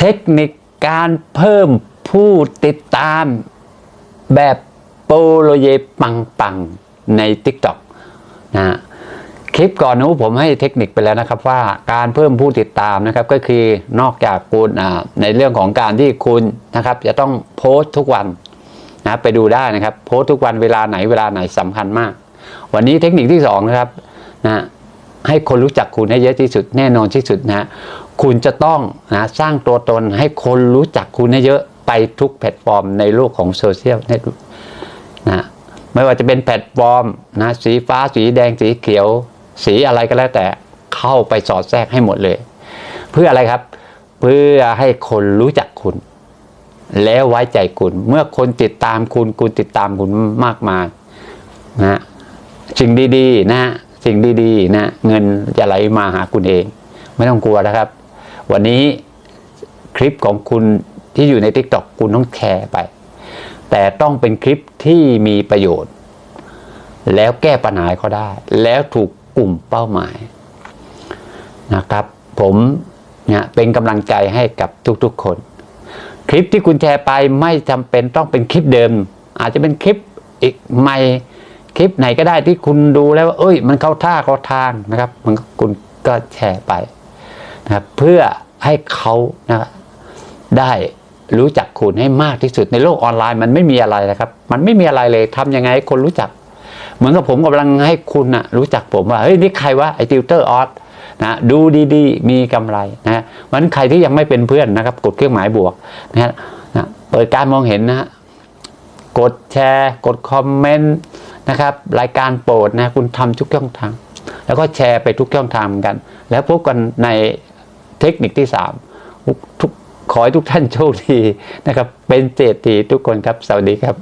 เทคนิคการเพิ่มผู้ติดตามแบบโปโลเยปังปังๆใน TikTok นะคลิปก่อนนู้นผมให้เทคนิคไปแล้วนะครับว่าการเพิ่มผู้ติดตามนะครับก็คือนอกจากคุณในเรื่องของการที่คุณนะครับ จะต้องโพสต์ทุกวันนะไปดูได้นะครับ โพสต์ทุกวันเวลาไหนเวลาไหนสำคัญมาก วันนี้เทคนิคที่สองนะครับนะให้คนรู้จักคุณให้เยอะที่สุดแน่นอนที่สุดนะ คุณจะต้องนะสร้างตัวตนให้คนรู้จักคุณให้เยอะไปทุกแพลตฟอร์มในโลกของโซเชียลเน็ตนะไม่ว่าจะเป็นแพลตฟอร์มนะสีฟ้าสีแดงสีเขียว สีอะไรก็แล้วแต่เข้าไปสอดแทรกให้หมดเลย เพื่ออะไรครับเพื่อให้คนรู้จักคุณ แล้วไว้ใจคุณ เมื่อคนติดตามคุณคุณติดตามคุณมากมายนะสิ่งดีๆนะสิ่งดีๆนะเงินจะไหลมาหาคุณเอง ไม่ต้องกลัวนะครับ วันนี้คลิปของคุณที่อยู่ใน t ิ k t o k คุณต้องแชร์ไป แต่ต้องเป็นคลิปที่มีประโยชน์ แล้วแก้ปัญหาเขาได้ แล้วถูกกลุ่มเป้าหมายนะครับ ผมเนี่ยเป็นกำลังใจให้กับทุกๆคน คลิปที่คุณแชร์ไปไม่จำเป็นต้องเป็นคลิปเดิม อาจจะเป็นคลิปอีกใหม่คลิปไหนก็ได้ที่คุณดูแล้วว่าเอ้ย มันเข้าท่าเข้าทางนะครับ มันก็คุณก็แชร์ไป นะเพื่อให้เขานะได้รู้จักคุณให้มากที่สุดในโลกออนไลน์มันไม่มีอะไรนะครับ มันไม่มีอะไรเลยทำยังไงให้คนรู้จัก เหมือนกับผมกำลังให้คุณนะรู้จักผมว่าเฮ้ยนี่ใครวะไอติวเตอร์ออสนะดูดีๆ มีกำไรนะวันใครที่ยังไม่เป็นเพื่อนนะครับ กดเครื่องหมายบวกนะฮะนะเปิดการมองเห็นนะฮะกดแชร์ กดคอมเมนต์นะครับ รายการโปรดนะคุณทำทุกช่องทาง แล้วก็แชร์ไปทุกช่องทางเหมือนกัน แล้วพบกันใน เทคนิคที่สามทุกขอให้ทุกท่านโชคดีนะครับ เป็นเศรษฐีทุกคนครับ สวัสดีครับ